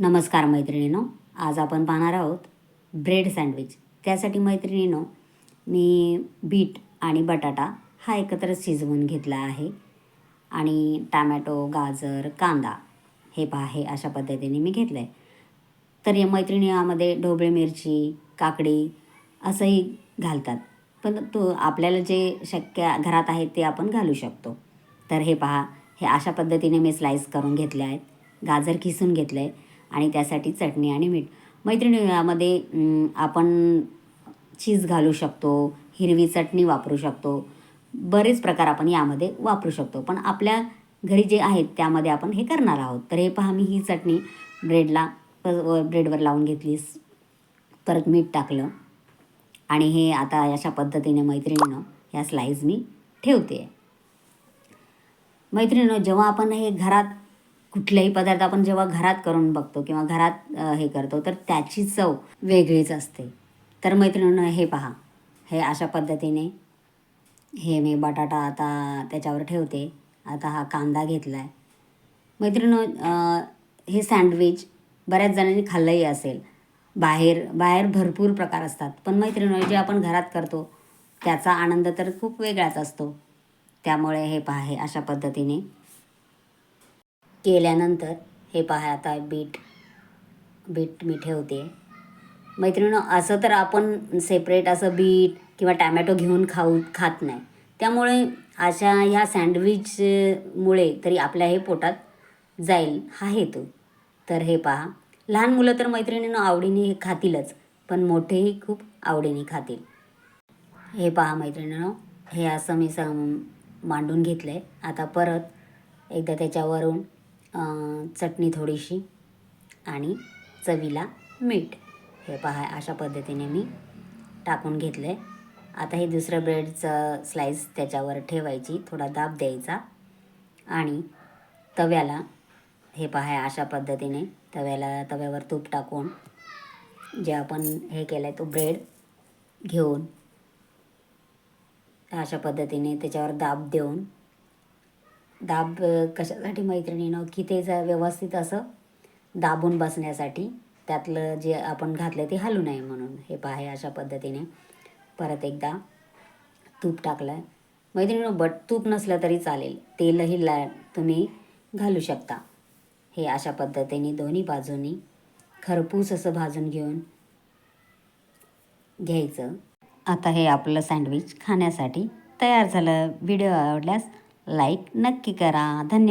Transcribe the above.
नमस्कार मैत्रिणीनो आज आपण पाहणार आहोत ब्रेड सँडविच. त्यासाठी मैत्रिणीनो मी बीट आणि बटाटा हा एकत्र शिजवून घेतला आहे. आणि टामॅटो गाजर कांदा हे पहा हे अशा पद्धतीने मी घेतलं आहे तर या मैत्रिणी यामध्ये ढोबळी मिरची काकडी असंही घालतात. पण तो आपल्याला जे शक्य घरात आहे ते आपण घालू शकतो. तर हे पहा हे अशा पद्धतीने मी स्लाईस करून घेतले आहेत. गाजर किसून घेतलं आहे आणि त्यासाठी चटणी आणि मीठ. मैत्रिणी यामध्ये आपण चीज घालू शकतो हिरवी चटणी वापरू शकतो. बरेच प्रकार आपण यामध्ये वापरू शकतो. पण आपल्या घरी जे आहेत त्यामध्ये आपण हे करणार आहोत. तर हे पहा मी ही चटणी ब्रेडला ब्रेडवर लावून घेतली. परत मीठ टाकलं. आणि हे आता अशा पद्धतीने मैत्रिणीनं ह्या स्लाईज मी ठेवते. मैत्रिणीनं जेव्हा आपण हे घरात कुठलेही पदार्थ आपण जेव्हा घरात करून बघतो किंवा घरात हे करतो तर त्याची चव वेगळीच असते. तर मैत्रिणीनं हे पहा. हे अशा पद्धतीने हे मी बटाटा आता त्याच्यावर ठेवते. आता हा कांदा घेतला आहे मैत्रिणीनं हे सँडविच बऱ्याच जणांनी खाल्लंही असेल. बाहेर बाहेर भरपूर प्रकार असतात. पण मैत्रिणी जे आपण घरात करतो त्याचा आनंद तर खूप वेगळाच असतो. त्यामुळे हे पहा हे अशा पद्धतीने केल्यानंतर हे पहा आता बीट बीट मी ठेवते. मैत्रिणीनं असं तर आपण सेपरेट असं बीट किंवा टॅमॅटो घेऊन खाऊ खात नाही. त्यामुळे अशा ह्या सँडविचमुळे तरी आपल्या हे पोटात जाईल हा हेतू. तर हे पहा लहान मुलं तर मैत्रिणीनं आवडीने हे खातीलच पण मोठेही खूप आवडीने खातील. हे पहा मैत्रिणीनं हे असं मी सम मांडून घेतलं आहे आता परत एकदा त्याच्यावरून चटणी थोडीशी आणि चवीला मीठ. हे पहा अशा पद्धतीने मी टाकून घेतलं आहे आता हे दुसरं ब्रेडचं स्लाईस त्याच्यावर ठेवायची. थोडा दाब द्यायचा. आणि तव्याला हे पहा अशा पद्धतीने तव्याला तव्यावर तूप टाकून जे आपण हे केलं आहे तो ब्रेड घेऊन अशा पद्धतीने त्याच्यावर दाब देऊन दाब कशासाठी मैत्रिणीनं की ते जर व्यवस्थित असं दाबून बसण्यासाठी त्यातलं जे आपण घातलं ते हलू नये म्हणून. हे पाहे अशा पद्धतीने. परत एकदा तूप टाकलं आहे मैत्रिणीनं बट तूप नसलं तरी चालेल. तेलही ला तुम्ही घालू शकता. हे अशा पद्धतीने दोन्ही बाजूनी खरपूस असं भाजून घेऊन घ्यायचं. आता हे आपलं सँडविच खाण्यासाठी तयार झालं. व्हिडिओ आवडल्यास लाईक नक्की करा. धन्यवाद.